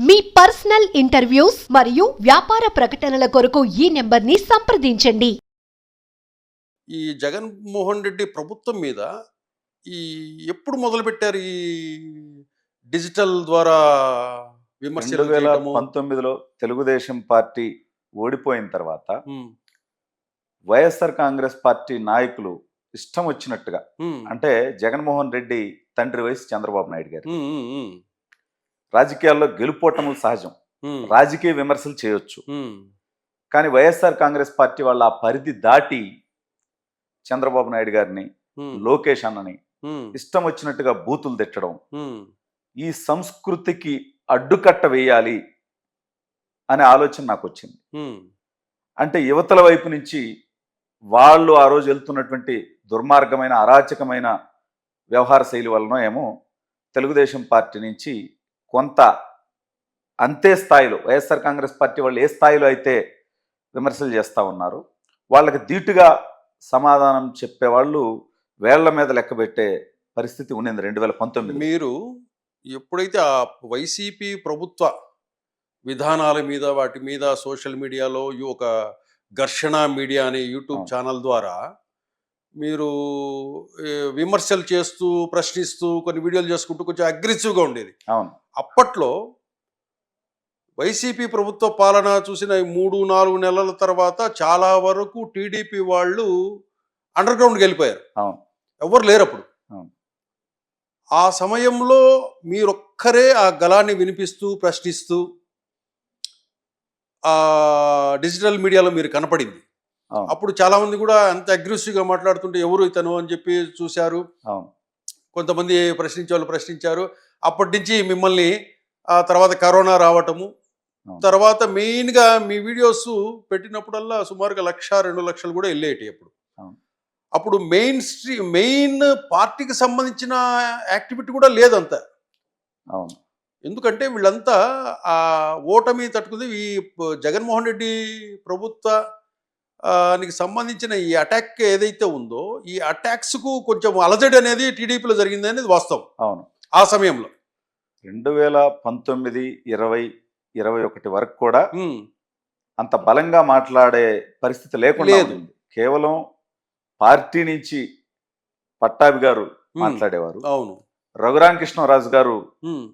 మీ personal interviews మరియు వ్యాపార ప్రకటనల కొరకు ఈ నెంబర్ని సంప్రదించండి. ఈ జగన్మోహన్ రెడ్డి ప్రభుత్వం మీద ఈ ఎప్పుడు మొదలుపెట్టారు ఈ డిజిటల్ ద్వారా రెండు విమర్శలు వేల చేయడము? పంతొమ్మిదిలో తెలుగుదేశం పార్టీ ఓడిపోయిన తర్వాత ఉమ్, వైఎస్ఆర్ కాంగ్రెస్ పార్టీ నాయకులు ఇష్టం వచ్చినట్టుగా ఉమ్, అంటే జగన్మోహన్ రెడ్డి తండ్రి వయసు చంద్రబాబు నాయుడు గారు. ఉమ్, ఉమ్, ఉమ్, రాజకీయాల్లో గెలుపోవటములు సహజం. రాజకీయ విమర్శలు చేయొచ్చు. కానీ వైఎస్ఆర్ కాంగ్రెస్ పార్టీ వాళ్ళ ఆ పరిధి దాటి చంద్రబాబు నాయుడు గారిని లోకేష్ అన్నని ఇష్టం వచ్చినట్టుగా బూతులు తిట్టడం ఈ సంస్కృతికి అడ్డుకట్ట వేయాలి అనే ఆలోచన నాకు వచ్చింది అంటే యువతల వైపు నుంచి వాళ్ళు ఆ రోజు వెళ్తున్నటువంటి దుర్మార్గమైన అరాచకమైన వ్యవహార శైలి వలన ఏమో తెలుగుదేశం పార్టీ నుంచి కొంత అంతే స్థాయిలో వైఎస్ఆర్ కాంగ్రెస్ పార్టీ వాళ్ళు ఏ స్థాయిలో అయితే విమర్శలు చేస్తూ ఉన్నారు వాళ్ళకి ధీటుగా సమాధానం చెప్పేవాళ్ళు వేళ్ళ మీద లెక్క పెట్టే పరిస్థితి ఉండింది రెండు వేల పంతొమ్మిది. మీరు ఎప్పుడైతే ఆ వైసీపీ ప్రభుత్వ విధానాల మీద వాటి మీద సోషల్ మీడియాలో ఈ ఒక ఘర్షణ మీడియా అనే యూట్యూబ్. ఛానల్ ద్వారా మీరు విమర్శలు చేస్తూ ప్రశ్నిస్తూ కొన్ని వీడియోలు చేసుకుంటూ కొంచెం అగ్రెసివ్గా ఉండేది. అవును. అప్పట్లో వైసీపీ ప్రభుత్వ పాలన చూసిన మూడు నాలుగు నెలల తర్వాత చాలా వరకు టీడీపీ వాళ్ళు అండర్ గ్రౌండ్కి వెళ్ళిపోయారు ఎవరు లేరు అప్పుడు. ఆ సమయంలో మీరొక్కరే ఆ గలాన్ని వినిపిస్తూ ప్రశ్నిస్తూ ఆ డిజిటల్ మీడియాలో మీరు కనపడింది. అప్పుడు చాలా మంది కూడా అంత అగ్రెసివ్గా మాట్లాడుతుంటే ఎవరు ఇతను అని చెప్పి చూశారు. కొంతమంది ప్రశ్నించే వాళ్ళు ప్రశ్నించారు. అప్పటి నుంచి మిమ్మల్ని ఆ తర్వాత కరోనా రావటము. తర్వాత మెయిన్గా మీ వీడియోస్ పెట్టినప్పుడల్లా సుమారుగా లక్ష రెండు లక్షలు కూడా వెళ్ళేటి అప్పుడు. అప్పుడు మెయిన్ స్ట్రీ మెయిన్ పార్టీకి సంబంధించిన యాక్టివిటీ కూడా లేదంత. అవును. ఎందుకంటే వీళ్ళంతా ఆ ఓటమి తట్టుకుంది ఈ జగన్మోహన్ రెడ్డి ప్రభుత్వ ఆ, నీకు సంబంధించిన ఈ అటాక్ ఏదైతే ఉందో ఈ అటాక్స్కు కొంచెం అలజడి అనేది టీడీపీలో జరిగింది అనేది వాస్తవం. అవును. ఆ సమయంలో? రెండు వేల పంతొమ్మిది ఇరవై ఇరవై ఒకటి వరకు కూడా అంత బలంగా మాట్లాడే పరిస్థితి లేకుండా కేవలం పార్టీ నుంచి పట్టాభి గారు మాట్లాడేవారు. అవును. రఘురామకృష్ణరాజు గారు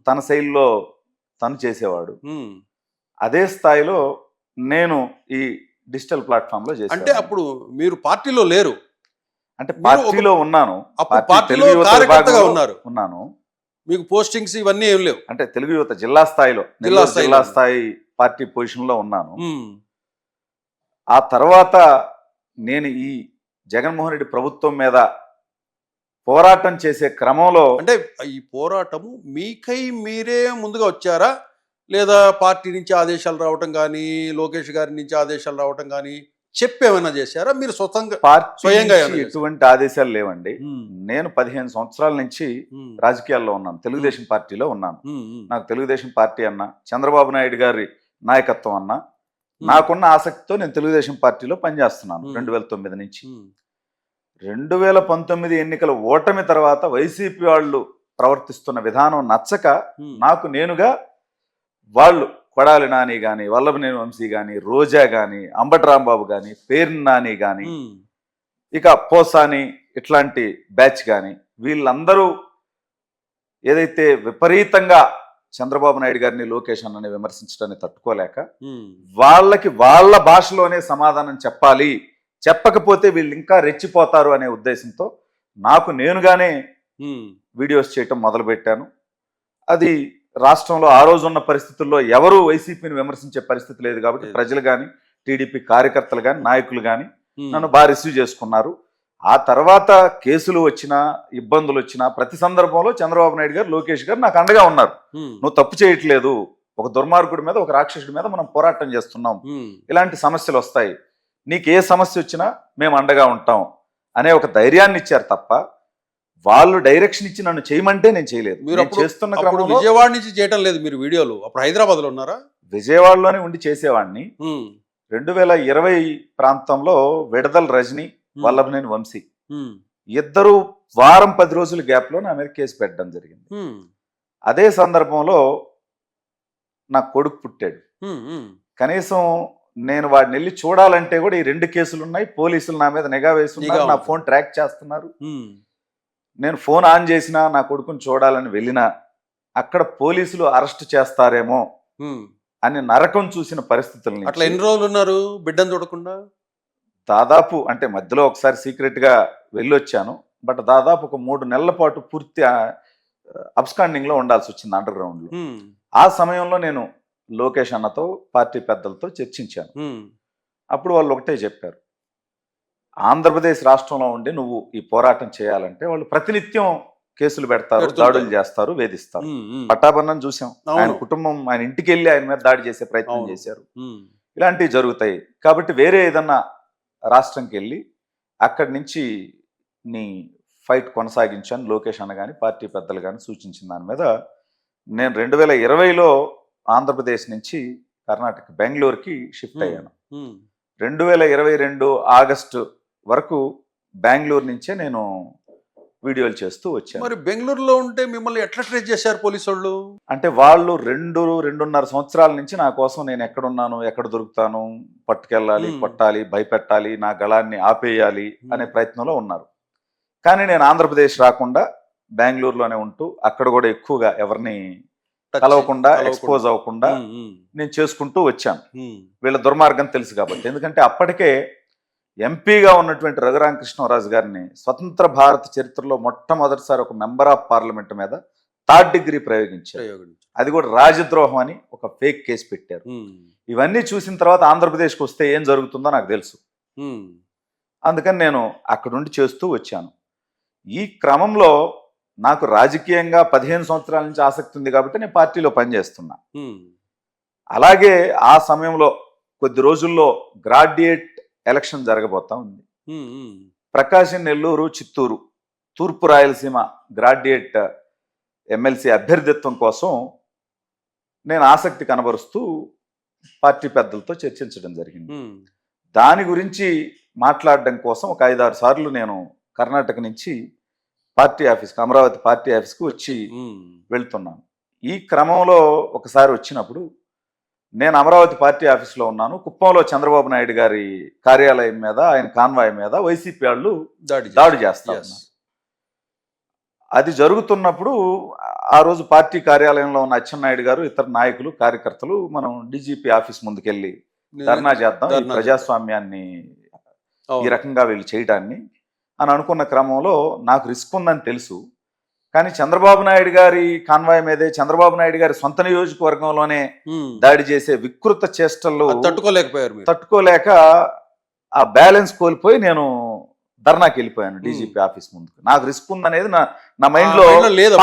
తన శైలిలో తను చేసేవాడు. అదే స్థాయిలో నేను ఈ డిజిటల్ ప్లాట్ఫామ్లో అంటే చేశాను అప్పుడు మీరు పార్టీలో లేరు. అంటే పార్టీలో ఉన్నాను. ఉన్నాను. మీకు పోస్టింగ్స్ ఇవన్నీ ఏం లేవు. అంటే తెలుగు యువత జిల్లా స్థాయిలో జిల్లా. జిల్లా స్థాయి పార్టీ పొజిషన్లో ఉన్నాను ఆ తర్వాత నేను ఈ జగన్మోహన్ రెడ్డి ప్రభుత్వం మీద పోరాటం చేసే క్రమంలో అంటే ఈ పోరాటము మీకై మీరే ముందుగా వచ్చారా? లేదా పార్టీ నుంచి ఆదేశాలు రావటం కానీ లోకేష్ గారి నుంచి ఆదేశాలు రావటం కానీ చెప్పేమైనా చేశారా? మీరు స్వతంగా స్వయంగా ఏమైనా ఎటువంటి ఆదేశాలు లేవండి. నేను పదిహేను సంవత్సరాల నుంచి రాజకీయాల్లో ఉన్నాను. తెలుగుదేశం పార్టీలో ఉన్నాను. నాకు తెలుగుదేశం పార్టీ అన్న చంద్రబాబు నాయుడు గారి నాయకత్వం అన్న నాకున్న ఆసక్తితో నేను తెలుగుదేశం పార్టీలో పనిచేస్తున్నాను. రెండు వేల తొమ్మిది నుంచి. రెండు వేల పంతొమ్మిది ఎన్నికల ఓటమి తర్వాత వైసీపీ వాళ్ళు ప్రవర్తిస్తున్న విధానం నచ్చక నాకు నేనుగా వాళ్ళు కొడాలి నాని కానీ వల్లభనేని వంశీ కానీ రోజా కానీ అంబటి రాంబాబు కానీ పేర్ని నాని కానీ ఇక పోసాని ఇట్లాంటి బ్యాచ్ కానీ వీళ్ళందరూ ఏదైతే విపరీతంగా చంద్రబాబు నాయుడు గారిని లోకేష్ అన్నని విమర్శించడాన్ని తట్టుకోలేక వాళ్ళకి వాళ్ళ భాషలోనే సమాధానం చెప్పాలి చెప్పకపోతే వీళ్ళు ఇంకా రెచ్చిపోతారు అనే ఉద్దేశంతో నాకు నేనుగానే వీడియోస్ చేయటం మొదలుపెట్టాను. అది రాష్ట్రంలో ఆ రోజు ఉన్న పరిస్థితుల్లో ఎవరు వైసీపీని విమర్శించే పరిస్థితి లేదు కాబట్టి. ప్రజలు కానీ టీడీపీ కార్యకర్తలు కానీ నాయకులు కానీ నన్ను బాగా రిసీవ్ చేసుకున్నారు. ఆ తర్వాత కేసులు వచ్చినా ఇబ్బందులు వచ్చినా ప్రతి సందర్భంలో చంద్రబాబు నాయుడు గారు లోకేష్ గారు నాకు అండగా ఉన్నారు. నువ్వు తప్పు చేయట్లేదు. ఒక దుర్మార్గుడి మీద ఒక రాక్షసుడి మీద మనం పోరాటం చేస్తున్నాం. ఇలాంటి సమస్యలు వస్తాయి. నీకు ఏ సమస్య వచ్చినా మేము అండగా ఉంటాం అనే ఒక ధైర్యాన్ని ఇచ్చారు తప్ప వాళ్ళు డైరెక్షన్ ఇచ్చి నన్ను చేయమంటే నేను చేయలేదు. మీరు చేస్తున్న క్రమంలో విజయవాడ నుంచి చేయటం లేదు మీరు వీడియోలు. అప్పుడు హైదరాబాద్లో ఉన్నారా? విజయవాడలోనే ఉండి చేసేవాడిని. రెండు వేల ఇరవై ప్రాంతంలో విడదల రజని వల్లభనేని వంశీ. ఇద్దరు వారం పది రోజుల గ్యాప్లో నా మీద కేసు పెట్టడం జరిగింది. అదే సందర్భంలో నా కొడుకు పుట్టాడు. కనీసం నేను వాడిని వెళ్ళి చూడాలంటే కూడా ఈ రెండు కేసులు ఉన్నాయి పోలీసులు నా మీద నిఘా వేస్తున్నారు. నా. ఫోన్ ట్రాక్ చేస్తున్నారు. నేను ఫోన్ ఆన్ చేసినా నా కొడుకుని చూడాలని వెళ్ళినా అక్కడ పోలీసులు అరెస్ట్ చేస్తారేమో. అని నరకం చూసిన పరిస్థితుల అట్లా ఎన్ని రోజులు ఉన్నారు? బిడ్డను చూడకుండా? దాదాపు అంటే మధ్యలో ఒకసారి సీక్రెట్గా వెళ్ళొచ్చాను. బట్ దాదాపు ఒక మూడు నెలల పాటు పూర్తి అబ్స్కాండింగ్లో ఉండాల్సి వచ్చింది అండర్ గ్రౌండ్లో ఉమ్, ఆ సమయంలో నేను లోకేష్ అన్నతో పార్టీ పెద్దలతో చర్చించాను. అప్పుడు వాళ్ళు ఒకటే చెప్పారు. ఆంధ్రప్రదేశ్ రాష్ట్రంలో ఉండి నువ్వు ఈ పోరాటం చేయాలంటే వాళ్ళు ప్రతినిత్యం కేసులు పెడతారు. దాడులు చేస్తారు వేధిస్తారు పట్టాభరణం చూసాం. ఆయన కుటుంబం ఆయన ఇంటికి వెళ్ళి ఆయన మీద దాడి చేసే ప్రయత్నం. చేశారు ఇలాంటివి జరుగుతాయి కాబట్టి వేరే ఏదన్నా రాష్ట్రంకి వెళ్ళి అక్కడి నుంచి నీ ఫైట్ కొనసాగించాను లోకేష్ అన్న కానీ పార్టీ పెద్దలు కానీ సూచించిన దాని మీద నేను రెండు వేల ఇరవైలో ఆంధ్రప్రదేశ్ నుంచి కర్ణాటక బెంగళూరుకి షిఫ్ట్. అయ్యాను. రెండు వేల ఇరవై రెండు ఆగస్టు వరకు బెంగళూరు నుంచే నేను వీడియోలు చేస్తూ వచ్చాను. మరి బెంగళూరులో ఉంటే మిమ్మల్ని ఎట్లా ట్రేస్ చేశారు పోలీసు వాళ్ళు అంటే వాళ్ళు రెండు రెండున్నర సంవత్సరాల నుంచి నా కోసం నేను ఎక్కడున్నాను ఎక్కడ దొరుకుతాను పట్టుకెళ్ళాలి. కొట్టాలి భయపెట్టాలి నా గళాన్ని ఆపేయాలి. అనే ప్రయత్నంలో ఉన్నారు. కానీ నేను ఆంధ్రప్రదేశ్ రాకుండా బెంగళూరులోనే ఉంటూ అక్కడ కూడా ఎక్కువగా ఎవరిని కలవకుండా. ఎక్స్పోజ్ అవ్వకుండా నేను చేసుకుంటూ వచ్చాను. వీళ్ళ దుర్మార్గం తెలుసు కాబట్టి. ఎందుకంటే అప్పటికే ఎంపీగా ఉన్నటువంటి రఘురామకృష్ణరాజు గారిని స్వతంత్ర భారత చరిత్రలో మొట్టమొదటిసారి ఒక మెంబర్ ఆఫ్ పార్లమెంట్ మీద థర్డ్ డిగ్రీ ప్రయోగించారు. ప్రయోగించు. అది కూడా రాజద్రోహం అని ఒక ఫేక్ కేసు పెట్టారు. ఇవన్నీ చూసిన తర్వాత ఆంధ్రప్రదేశ్కి వస్తే ఏం జరుగుతుందో నాకు తెలుసు. అందుకని నేను అక్కడ నుండి చేస్తూ వచ్చాను. ఈ క్రమంలో నాకు రాజకీయంగా పదిహేను సంవత్సరాల నుంచి ఆసక్తి ఉంది కాబట్టి నేను పార్టీలో పనిచేస్తున్నా. అలాగే ఆ సమయంలో కొద్ది రోజుల్లో గ్రాడ్యుయేట్ ఎలక్షన్ జరగబోతా ఉంది. ప్రకాశం నెల్లూరు చిత్తూరు తూర్పు రాయలసీమ గ్రాడ్యుయేట్ ఎమ్మెల్సీ అభ్యర్థిత్వం కోసం నేను ఆసక్తి కనబరుస్తూ పార్టీ పెద్దలతో చర్చించడం జరిగింది. దాని గురించి మాట్లాడడం కోసం ఒక ఐదారు సార్లు నేను కర్ణాటక నుంచి పార్టీ ఆఫీస్కి అమరావతి పార్టీ ఆఫీస్కి వచ్చి వెళ్తున్నాను. ఈ క్రమంలో ఒకసారి వచ్చినప్పుడు నేను అమరావతి పార్టీ ఆఫీస్లో ఉన్నాను కుప్పంలో చంద్రబాబు నాయుడు గారి కార్యాలయం మీద ఆయన కాన్వాయ్ మీద వైసీపీ వాళ్ళు దాడి దాడి చేస్తా Yes. ఉన్నారు. అది జరుగుతున్నప్పుడు ఆ రోజు పార్టీ కార్యాలయంలో ఉన్న అచ్చెన్నాయుడు గారు ఇతర నాయకులు కార్యకర్తలు మనం డీజీపీ ఆఫీస్ ముందుకెళ్ళి ధర్నా చేద్దాం ఈ. ప్రజాస్వామ్యాన్ని ఈ. రకంగా వీళ్ళు చేయడాన్ని అని అనుకున్న క్రమంలో నాకు రిస్క్ ఉందని తెలుసు కానీ చంద్రబాబు నాయుడు గారి కాన్వాయ్ మీదే చంద్రబాబు నాయుడు గారి సొంత నియోజకవర్గంలోనే దాడి చేసే వికృత చేష్టలు అది తట్టుకోలేకపోయారు తట్టుకోలేక ఆ బ్యాలెన్స్ కోల్పోయి నేను ధర్నాకి వెళ్ళిపోయాను డీజీపీ ఆఫీస్ ముందుకు. నాకు రిస్క్ ఉందనేది నా నా మైండ్లో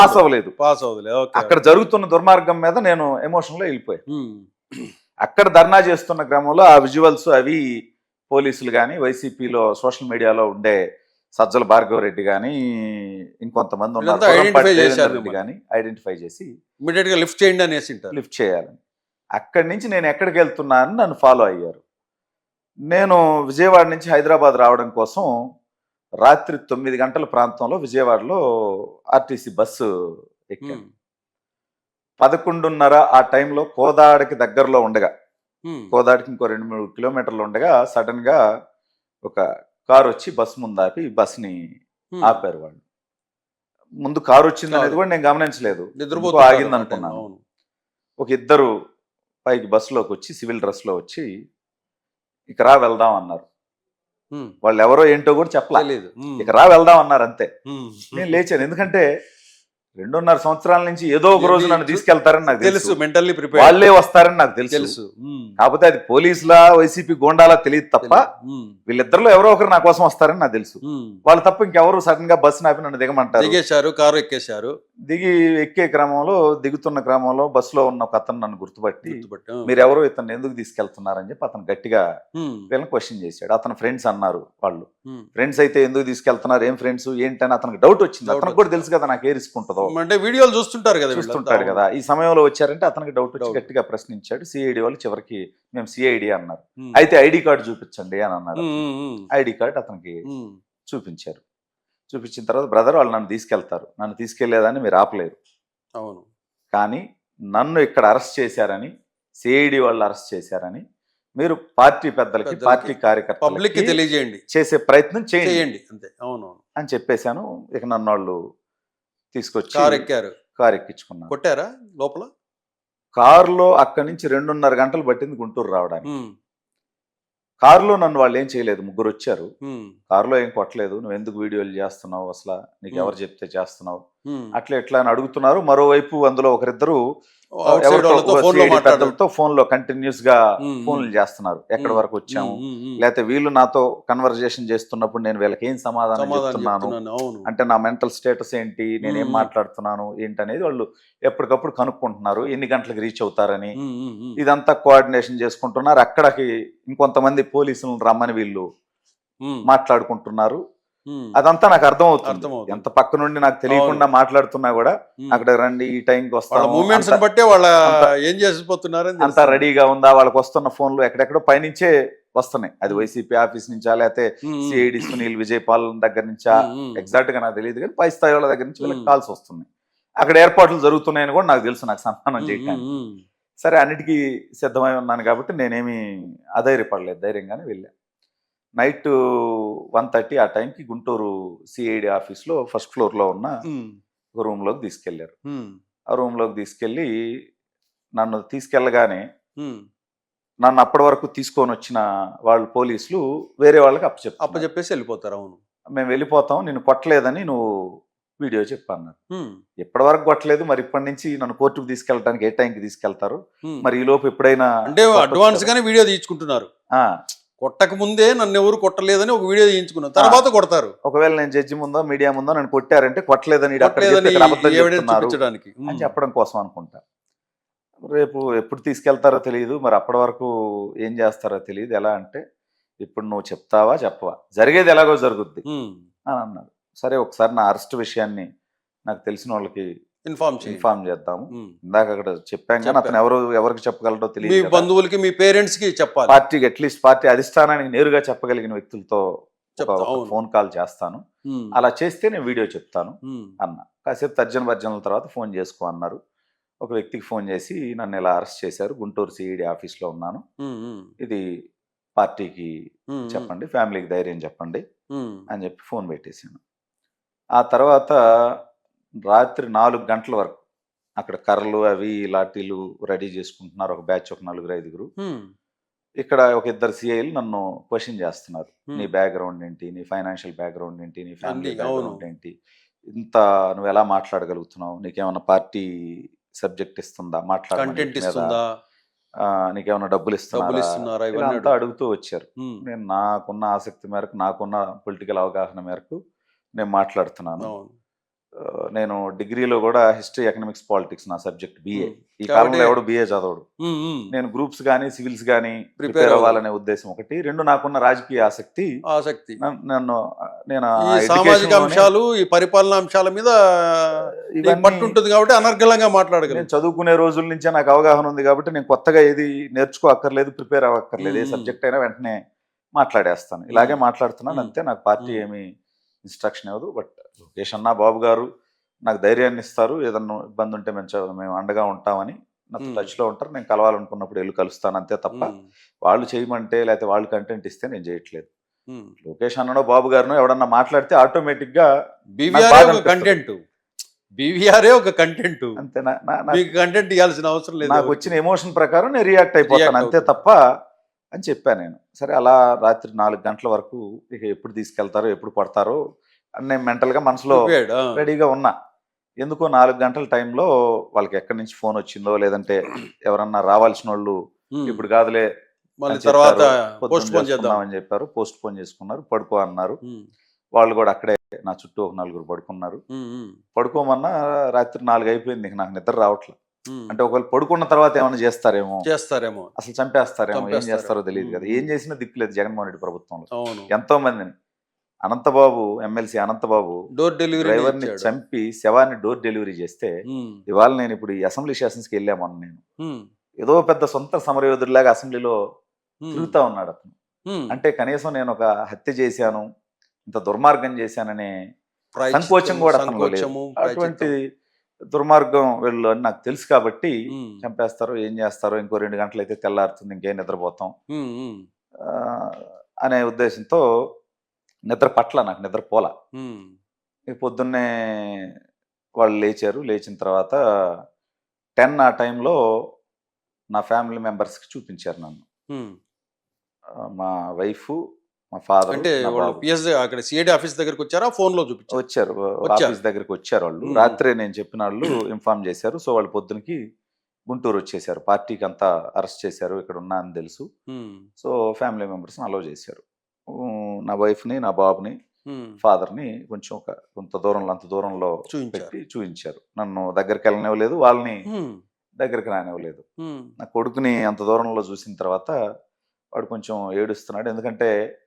పాస్. అవ్వలేదు. పాస్ అవ్వదులే ఓకే అక్కడ జరుగుతున్న దుర్మార్గం మీద నేను ఎమోషన్లో వెళ్ళిపోయాను అక్కడ ధర్నా చేస్తున్న క్రమంలో ఆ విజువల్స్ అవి పోలీసులు కానీ వైసీపీలో సోషల్ మీడియాలో ఉండే సజ్జల భార్గవ రెడ్డి కానీ ఇంకొంతమంది ఉన్నారు. కానీ ఐడెంటిఫై చేసి ఇమీడియట్గా లిఫ్ట్ చేయండి అనేసి లిఫ్ట్ చేయాలని అక్కడి నుంచి నేను ఎక్కడికి వెళ్తున్నా అని నన్ను ఫాలో అయ్యారు. నేను విజయవాడ నుంచి హైదరాబాద్ రావడం కోసం రాత్రి తొమ్మిది గంటల ప్రాంతంలో విజయవాడలో ఆర్టీసీ బస్సు ఎక్కాను. పదకొండున్నర ఆ టైంలో కోదాడకి దగ్గరలో ఉండగా కోదాడికి ఇంకో రెండు మూడు కిలోమీటర్లు ఉండగా సడన్గా ఒక కారు వచ్చి బస్ ముందు ఆపి బస్ని. ఆపారు వాళ్ళు. ముందు కారు వచ్చింది అనేది. కూడా నేను గమనించలేదు. నిద్రపోతూ ఆగింది అనుకున్నాను ఒక ఇద్దరు పైకి బస్సులోకి వచ్చి సివిల్ డ్రెస్లో వచ్చి ఇక రా వెళ్దాం అన్నారు. వాళ్ళు ఎవరో ఏంటో కూడా చెప్పలే. తెలీదు. ఉమ్, ఇక రా వెళ్దాం అన్నారు అంతే. నేను లేచాను. ఎందుకంటే రెండున్నర సంవత్సరాల నుంచి ఏదో ఒక రోజు నన్ను తీసుకెళ్తారని నాకు తెలుసు మెంటల్లీ ప్రిపేర్ వాళ్ళే వస్తారని నాకు తెలుసు. తెలుసు. కాకపోతే అది పోలీసులా వైసీపీ గోండాలా తెలియదు తప్ప వీళ్ళిద్దరిలో ఎవరో ఒకరు నా కోసం వస్తారని నాకు తెలుసు. వాళ్ళు తప్ప ఇంకెవరు సడన్గా బస్సు ఆపి నన్ను దిగమంటారు. దిగేశారు కారు ఎక్కేశారు. దిగి ఎక్కే క్రమంలో దిగుతున్న క్రమంలో బస్సులో ఉన్న ఒక అతను నన్ను గుర్తుపట్టి మీరు ఎవరు ఇతను ఎందుకు తీసుకెళ్తున్నారని చెప్పి అతను గట్టిగా వీళ్ళని క్వశ్చన్ చేశాడు. అతను ఫ్రెండ్స్ అన్నారు వాళ్ళు. ఫ్రెండ్స్ అయితే ఎందుకు తీసుకెళ్తున్నారు? ఏం ఫ్రెండ్స్ ఏంటని అతనికి డౌట్ వచ్చింది. అతనికి కూడా తెలుసు కదా నాకు ఏ రిస్క్ ఉంటుందో. అంటే వీడియోలు చూస్తుంటారు కదా. చూస్తుంటాడు కదా. ఈ సమయంలో వచ్చారంటే అతనికి డౌట్ వచ్చి. గట్టిగా ప్రశ్నించాడు. సిఐడి వాళ్ళు చివరికి మేము సిఐడి అన్నారు. అయితే ఐడి కార్డు చూపించండి అని అన్నాడు ఉమ్, ఐడి కార్డు అతనికి చూపించారు. చూపించిన తర్వాత బ్రదర్ వాళ్ళు నన్ను తీసుకెళ్తారు. నన్ను తీసుకెళ్ళేదని మీరు ఆపలేరు. అవును. కానీ నన్ను ఇక్కడ అరెస్ట్ చేశారని సిఐడి వాళ్ళు అరెస్ట్ చేశారని మీరు పార్టీ పెద్దలకి పార్టీ పబ్లిక్ కార్యకర్తలకి తెలియజేయండి. చేసే ప్రయత్నం చేయండి. అంతే. అవును అని చెప్పేశాను. ఇక నన్ను వాళ్ళు తీసుకొచ్చి కారు ఎక్కారు కారు ఎక్కించుకున్నాను కొట్టారా లోపల? కారులో అక్కడి నుంచి రెండున్నర గంటలు పట్టింది గుంటూరు రావడానికి. కారులో నన్ను వాళ్ళు ఏం చేయలేదు ముగ్గురు వచ్చారు కారులో ఏం కొట్టలేదు నువ్వు ఎందుకు వీడియోలు చేస్తున్నావు అసలు? నీకు ఎవరు చెప్తే చేస్తున్నావు. అట్లా ఎట్లా అని అడుగుతున్నారు. మరోవైపు అందులో ఒకరిద్దరు పెద్దలతో ఫోన్లో కంటిన్యూస్గా ఫోన్లు చేస్తున్నారు. ఎక్కడి వరకు వచ్చాము. లేకపోతే వీళ్ళు నాతో కన్వర్జేషన్ చేస్తున్నప్పుడు నేను వీళ్ళకి ఏం సమాధానం చెప్తున్నాను? అంటే నా మెంటల్ స్టేటస్ ఏంటి? నేను ఏం. మాట్లాడుతున్నాను? ఏంటనేది వాళ్ళు ఎప్పటికప్పుడు కనుక్కుంటున్నారు. ఎన్ని గంటలకు రీచ్ అవుతారని. ఇదంతా కోఆర్డినేషన్ చేసుకుంటున్నారు. అక్కడికి ఇంకొంతమంది పోలీసులను రమ్మని వీళ్ళు మాట్లాడుకుంటున్నారు. అదంతా నాకు అర్థమవుతుంది. అర్థమవుతుంది. ఎంత పక్క నుండి నాకు తెలియకుండా మాట్లాడుతున్నా కూడా. అక్కడ రండి ఈ టైంకి వస్తాము మూమెంట్స్ అంతా- బట్టే వాళ్ళ ఏం చేసిపోతున్నారని అంతా రెడీగా ఉందా వాళ్ళకి వస్తున్న ఫోన్లు ఎక్కడెక్కడో పైనుంచే వస్తున్నాయి. అది వైసీపీ ఆఫీస్ నుంచా లేకపోతే సిఐడి సునీల్ విజయ్ పాల్ దగ్గర నుంచా ఎగ్జాక్ట్గా నాకు తెలియదు కానీ పై స్థాయి వాళ్ళ దగ్గర నుంచి వీళ్ళకి. కాల్స్ వస్తున్నాయి. అక్కడ ఏర్పాట్లు జరుగుతున్నాయని కూడా నాకు తెలుసు నాకు సంతానం చేయడానికి సరే అన్నిటికీ సిద్ధమై ఉన్నాను కాబట్టి నేనేమి అధైర్యపడలేదు ధైర్యంగానే వెళ్ళాను నైట్ వన్ థర్టీ ఆ టైంకి గుంటూరు సిఐడి ఆఫీస్లో ఫస్ట్ ఫ్లోర్లో ఉన్న ఒక రూమ్లోకి తీసుకెళ్ళారు ఆ రూమ్లోకి తీసుకెళ్ళి నన్ను తీసుకెళ్ళగానే నన్ను అప్పటి వరకు తీసుకొని వచ్చిన వాళ్ళు పోలీసులు వేరే వాళ్ళకి అప్పచెప్పారు అప్పచెప్పేసి వెళ్ళిపోతారు అవును. మేము వెళ్ళిపోతాం నిన్ను కొట్టలేదని నువ్వు వీడియో చెప్పన్నారు ఉమ్, ఇప్పటి వరకు కొట్టలేదు మరి ఇప్పటి నుంచి నన్ను కోర్టుకు తీసుకెళ్ళడానికి ఏ టైంకి తీసుకెళ్తారు. మరి ఈ లోపు ఎప్పుడైనా అంటే అడ్వాన్స్. గానే వీడియో తీయించుకుంటున్నారు. కొట్టక ముందే నన్ను ఎవరు కొట్టలేదని ఒక వీడియో తీయించుకున్నారు తర్వాత కొడతారు. ఒకవేళ నేను జడ్జి ముందో మీడియా ముందో నన్ను కొట్టారంటే కొట్టలేదని చూపించడానికి. అని చెప్పడం కోసం అనుకుంటా. రేపు ఎప్పుడు తీసుకెళ్తారో తెలియదు మరి అప్పటి వరకు ఏం చేస్తారో తెలియదు. ఎలా అంటే ఇప్పుడు నువ్వు చెప్తావా చెప్పవా? జరిగేది ఎలాగో జరుగుద్ది అని అన్నారు సరే ఒకసారి నా అరెస్ట్ విషయాన్ని నాకు తెలిసిన వాళ్ళకి ఇన్ఫార్మ్ ఇన్ఫార్మ్ చేద్దాము. ఇందాక అక్కడ చెప్పాం కానీ అతను. ఎవరు ఎవరికి చెప్పగలడో మీ తెలియదు కదా. బంధువులకి మీ పేరెంట్స్కి చెప్పాలి పార్టీకి అట్లీస్ట్ పార్టీ అధిష్టానానికి నేరుగా చెప్పగలిగిన వ్యక్తులతో. ఫోన్ కాల్ చేస్తాను. అలా చేస్తే నేను వీడియో చెప్తాను అన్న. కాసేపు తర్జన భర్జనల తర్వాత ఫోన్ చేసుకో అన్నారు. ఒక వ్యక్తికి ఫోన్ చేసి నన్ను ఇలా అరెస్ట్ చేశారు. గుంటూరు సిఈడి ఆఫీస్లో ఉన్నాను. ఇది పార్టీకి చెప్పండి ఫ్యామిలీకి ధైర్యం చెప్పండి అని చెప్పి ఫోన్ పెట్టేశాను. ఆ తర్వాత రాత్రి నాలుగు గంటల వరకు అక్కడ కర్రలు అవి లాఠీలు రెడీ చేసుకుంటున్నారు. ఒక బ్యాచ్ ఒక నలుగురు ఐదుగురు. ఇక్కడ ఒక ఇద్దరు సిఐలు నన్ను క్వశ్చన్ చేస్తున్నారు. నీ బ్యాక్గ్రౌండ్ ఏంటి? నీ ఫైనాన్షియల్ బ్యాక్గ్రౌండ్ ఏంటి? నీ ఫ్యామిలీ. బ్యాక్గ్రౌండ్ ఏంటి? ఇంత నువ్వు ఎలా మాట్లాడగలుగుతున్నావు? నీకేమైనా పార్టీ సబ్జెక్ట్ ఇస్తుందా? కంటెంట్ ఇస్తుందా? మాట్లాడ నీకేమైనా డబ్బులు డబ్బులు ఇస్తున్నారా? అడుగుతూ వచ్చారు. నేను నాకున్న ఆసక్తి మేరకు నాకున్న పొలిటికల్ అవగాహన మేరకు నేను మాట్లాడుతున్నాను. నేను డిగ్రీలో కూడా హిస్టరీ ఎకనామిక్స్ పాలిటిక్స్ నా సబ్జెక్ట్ బిఏ ఈ కాలంలో ఎవడు బిఏ చదవడు. నేను గ్రూప్స్ కానీ సివిల్స్ కానీ ప్రిపేర్ అవ్వాలి. అవ్వాలనే ఉద్దేశం ఒకటి. రెండు నాకున్న రాజకీయ ఆసక్తి. ఆసక్తి. నన్ను- నేను సామాజిక అంశాలు ఈ పరిపాలన అంశాల మీద నీకు ఇవన్నీ పట్టు ఉంటుంది కాబట్టి అనర్గళంగా మాట్లాడగలను. నేను చదువుకునే రోజుల నుంచే నాకు అవగాహన ఉంది కాబట్టి నేను కొత్తగా ఏది నేర్చుకో అక్కర్లేదు ప్రిపేర్ అవ్వక్కర్లేదు. ఏ. సబ్జెక్ట్ అయినా వెంటనే మాట్లాడేస్తాను. ఇలాగే మాట్లాడుతున్నాను. అంతే. నాకు పార్టీ. ఏమి ఇన్స్ట్రక్షన్ ఇవ్వదు. బట్ లోకేష్ అన్న బాబు గారు నాకు ధైర్యాన్ని ఇస్తారు ఏదన్నా ఇబ్బంది ఉంటే మేము మేము అండగా ఉంటామని మ్మ్. టచ్లో ఉంటారు నేను కలవాలనుకున్నప్పుడు వెళ్ళి కలుస్తాను అంతే తప్ప వాళ్ళు చేయమంటే లేకపోతే వాళ్ళు కంటెంట్ ఇస్తే నేను చేయట్లేదు. లోకేష్ అన్ననో బాబు గారినో ఎవడన్నా మాట్లాడితే ఆటోమేటిక్గా. కంటెంట్ బీవీఆర్ ఒక కంటెంట్ అంతే నా- నా- నా- మీకు కంటెంట్ ఇవ్వాల్సిన అవసరం లేదు నాకు వచ్చిన ఎమోషన్ ప్రకారం నేను రియాక్ట్ అయిపోతాను అంతే. తప్ప అని చెప్పాను నేను సరే అలా రాత్రి నాలుగు గంటల వరకు ఇక ఎప్పుడు తీసుకెళ్తారో ఎప్పుడు పడతారో నేను మెంటల్గా మనసులో. రెడీగా ఉన్నా. ఎందుకో నాలుగు గంటల టైంలో వాళ్ళకి ఎక్కడి నుంచి ఫోన్ వచ్చిందో లేదంటే ఎవరన్నా రావాల్సిన వాళ్ళు. ఇప్పుడు కాదులే తర్వాత చెప్పారు. పోస్ట్ పోన్ చేద్దాం. అని చెప్పారు పోస్ట్ పోన్ చేసుకున్నారు పడుకో అన్నారు. వాళ్ళు కూడా అక్కడే నా చుట్టూ ఒక నలుగురు పడుకున్నారు. పడుకోమన్నా రాత్రి నాలుగు అయిపోయింది ఇక నాకు నిద్ర రావట్లేదు. అంటే ఒకవేళ పడుకున్న తర్వాత ఏమైనా చేస్తారేమో? చేస్తారేమో. అసలు చంపేస్తారేమో? ఏం. చేస్తారో తెలియదు కదా. ఏం చేసినా దిక్కులేదు జగన్మోహన్ రెడ్డి ప్రభుత్వంలో. ఎంతో మందిని Ananthababu MLC Ananthababu door delivery డ్రైవర్ని చంపి శవాన్ని డోర్ డెలివరీ చేస్తే ఇవాళ నేను ఇప్పుడు ఈ అసెంబ్లీ సెషన్స్కి వెళ్ళామని నేను. ఏదో పెద్ద సొంత సమరయోధుడిలాగా అసెంబ్లీలో తిరుగుతా ఉన్నాడు అతను. అంటే కనీసం నేను ఒక హత్య చేశాను ఇంత దుర్మార్గం చేశాననే సంకోచం కూడా. అటువంటి దుర్మార్గం వెళ్ళు అని నాకు తెలుసు కాబట్టి చంపేస్తారు ఏం చేస్తారో ఇంకో రెండు గంటలు అయితే తెల్లారుతుంది ఇంకేం నిద్రపోతాం. అనే ఉద్దేశంతో నిద్ర పట్ల నాకు నిద్ర పోల. పొద్దున్నే వాళ్ళు లేచారు. లేచిన తర్వాత టెన్ ఆ టైంలో నా ఫ్యామిలీ మెంబర్స్కి చూపించారు నన్ను. మా వైఫ్ మా ఫాదర్ అంటే వాళ్ళు పిఎస్ అక్కడ సిఐడి ఆఫీస్ దగ్గరికి వచ్చారా? ఫోన్లో చూపించారు? వచ్చారు. ఆఫీస్ దగ్గరికి వచ్చారు వాళ్ళు. రాత్రే నేను చెప్పిన వాళ్ళు ఇన్ఫార్మ్ చేశారు. సో వాళ్ళు పొద్దునకి గుంటూరు వచ్చేసారు పార్టీకి అంతా అరెస్ట్ చేశారు. ఇక్కడ ఉన్నా అని తెలుసు. సో ఫ్యామిలీ మెంబర్స్ని అలౌ చేశారు. నా వైఫ్ని నా బాబుని ఫాదర్ని కొంచెం ఒక కొంత దూరంలో అంత దూరంలో పెట్టి చూపించారు నన్ను దగ్గరికి వెళ్ళనివ్వలేదు వాళ్ళని దగ్గరికి రానివ్వలేదు. నా కొడుకుని అంత దూరంలో చూసిన తర్వాత వాడు కొంచెం ఏడుస్తున్నాడు. ఎందుకంటే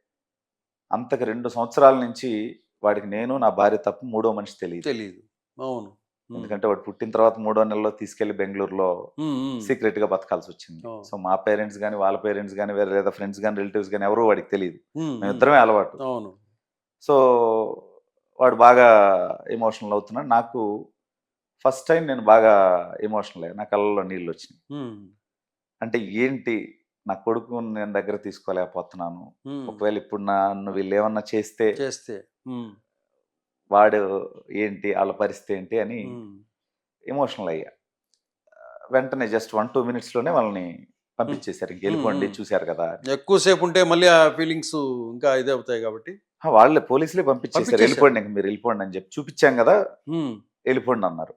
అంతకు రెండు సంవత్సరాల నుంచి వాడికి నేను నా భార్య తప్ప మూడో మనిషి తెలియదు. తెలీదు. అవును. ఎందుకంటే వాడు పుట్టిన తర్వాత మూడో నెలలో తీసుకెళ్ళి బెంగళూరులో సీక్రెట్గా బతకాల్సి వచ్చింది. సో మా పేరెంట్స్ కానీ వాళ్ళ పేరెంట్స్ కానీ వేరే లేదా ఫ్రెండ్స్ కానీ రిలేటివ్స్ కానీ ఎవరో వాడికి తెలియదు ఉమ్, మేము ఉమ్, ఇద్దరమే అలవాటు. సో వాడు బాగా ఎమోషనల్ అవుతున్నాడు. నాకు ఫస్ట్ టైం నేను బాగా ఎమోషనల్ అయ్యా. నా కళ్ళలో నీళ్ళు వచ్చినాయి అంటే ఏంటి? నా కొడుకు నేను దగ్గర తీసుకోలేకపోతున్నాను. ఒకవేళ ఇప్పుడు నన్ను వీళ్ళు ఏమన్నా చేస్తే చేస్తే. వాడు ఏంటి వాళ్ళ పరిస్థితి ఏంటి అని ఎమోషనల్ అయ్యా. వెంటనే జస్ట్ వన్ టూ మినిట్స్లోనే వాళ్ళని పంపించేశారు. వెళ్ళిపోండి. చూశారు కదా ఎక్కువసేపు ఉంటే మళ్ళీ ఆ ఫీలింగ్స్ ఇంకా ఇదే అవుతాయి కాబట్టి. వాళ్ళే పోలీసులే పంపించేశారు. వెళ్ళిపోండి ఇంక మీరు వెళ్ళిపోండి అని చెప్పి చూపించాం కదా. వెళ్ళిపోండి అన్నారు.